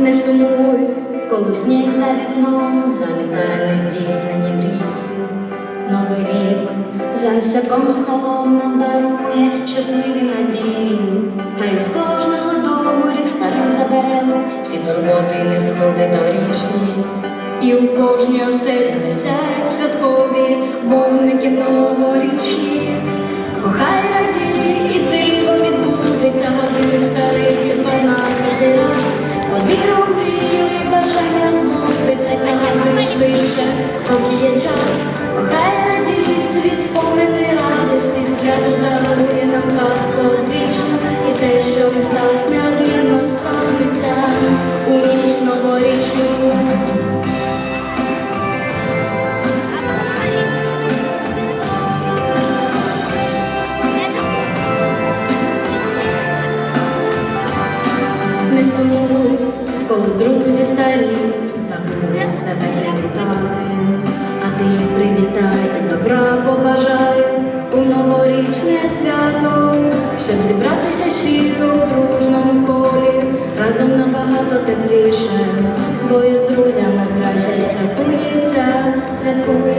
Не сумуй, коли сніг за вікном замітає нездійснені мрії. Новий рік за святковим столом нам дарує щасливі надії. Хай з кожного дому рік старий забере всі турботи, і незгоди торішні. І у кожній оселі засяють святкові вогники новорічні. Є час. Світ спомини радості, свято дарує нам казку одвічну, і те, що не сталося, неодмінно станеться у ніч новорічну. Не сумуй, коли друзі старі забули з тебе а щоб зібратися щиро в дружному колі, разом набагато тепліше, бо із друзями краще святкується, святкується